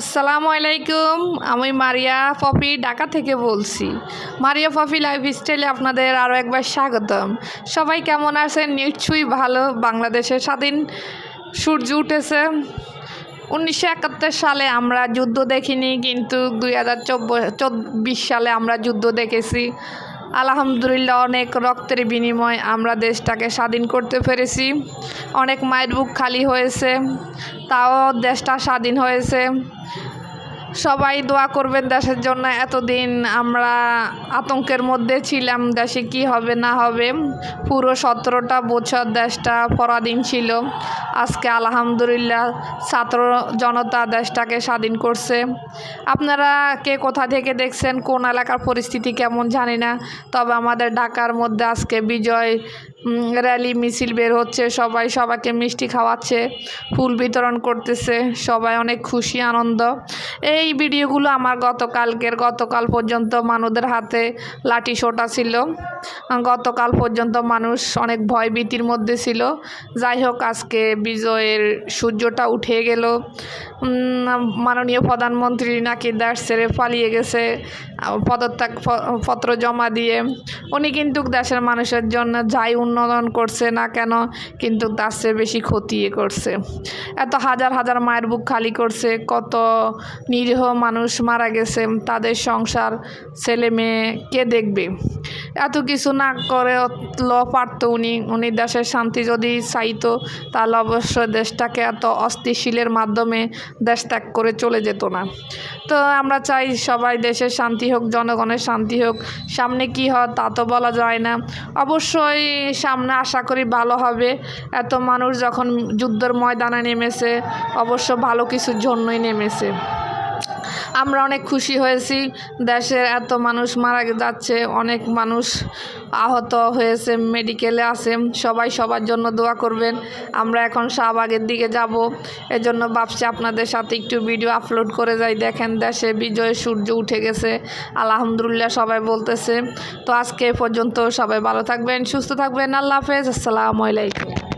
আসসালামু আলাইকুম, আমি মারিয়া পপি ঢাকা থেকে বলছি। মারিয়া পপি লাইফ স্টাইলে আপনাদের আরও একবার স্বাগতম। সবাই কেমন আছেন? নিশ্চয়ই ভালো। বাংলাদেশে স্বাধীন সূর্য উঠেছে। উনিশশো একাত্তর সালে আমরা যুদ্ধ দেখিনি, কিন্তু দুই হাজার চব্বিশ সালে আমরা যুদ্ধ দেখেছি। আলহামদুলিল্লাহ, অনেক রক্তের বিনিময় আমরা দেশটাকে স্বাধীন করতে পেরেছি। অনেক মায়ের বুক খালি হয়েছে, তাও দেশটা স্বাধীন হয়েছে। সবাই দোয়া করবেন দেশের জন্য, এতদিন আমরা আতঙ্কের মধ্যে ছিলাম দেশে কি হবে না হবে। পুরো সতেরোটা বছর দেশটা পরাধীন ছিল। আজকে আলহামদুলিল্লাহ ছাত্র জনতা দেশটাকে স্বাধীন করছে। আপনারা কে কোথা থেকে দেখছেন, কোন এলাকার পরিস্থিতি কেমন জানি না, তবে আমাদের ঢাকার মধ্যে আজকে বিজয় র্যালি, মিছিল বের হচ্ছে, সবাই সবাইকে মিষ্টি খাওয়াচ্ছে, ফুল বিতরণ করতেছে, সবাই অনেক খুশি, আনন্দ। এই ভিডিওগুলো আমার গতকালকের, গতকাল পর্যন্ত মানুষদের হাতে লাঠি সোটা ছিল। গতকাল পর্যন্ত মানুষ অনেক ভয় ভীতির মধ্যে ছিল। যাই হোক, আজকে বিজয়ের সূর্যটা উঠে গেল। মাননীয় প্রধানমন্ত্রী নাকি দেশ ছেড়ে পালিয়ে গেছে পদত্যাগ পত্র জমা দিয়ে। উনি কিন্তু দেশের মানুষের জন্য যাই উন্নয়ন করছে না কেন, কিন্তু চেয়ে বেশি ক্ষতি করছে। এত হাজার হাজার মায়ের বুক খালি করছে, কত নিরীহ মানুষ মারা গেছে, তাদের সংসার, ছেলে মেয়ে কে দেখবে? এত কিছু না করে ল পারতো উনি। উনি দেশের শান্তি যদি চাইতো, তাহলে অবশ্যই দেশটাকে এত অস্থিশীলের মাধ্যমে দেশ ত্যাগ করে চলে যেত না। তো আমরা চাই সবাই দেশের শান্তি হোক, জনগণের শান্তি হোক। সামনে কি হয় তা তো বলা যায় না। অবশ্যই সামনে আশা করি ভালো হবে। এত মানুষ যখন যুদ্ধর ময়দানে নেমেছে, অবশ্য ভালো কিছুর জন্যই নেমেছে। আমরা অনেক খুশি হয়েছি। দেশের এত মানুষ মারা যাচ্ছে, অনেক মানুষ আহত হয়েছে মেডিকেলে আছে। সবাই সবার জন্য দোয়া করবেন। আমরা এখন শাহবাগের দিকে যাব। এজন্য ভাবছি আপনাদের সাথে একটু ভিডিও আপলোড করে যাই। দেখেন দেশে বিজয় সূর্য উঠে গেছে। আলহামদুলিল্লাহ সবাই বলতেছে। তো আজকে পর্যন্ত সবাই ভালো থাকবেন, সুস্থ থাকবেন। আল্লাহ হাফেজ। আসসালামু আলাইকুম।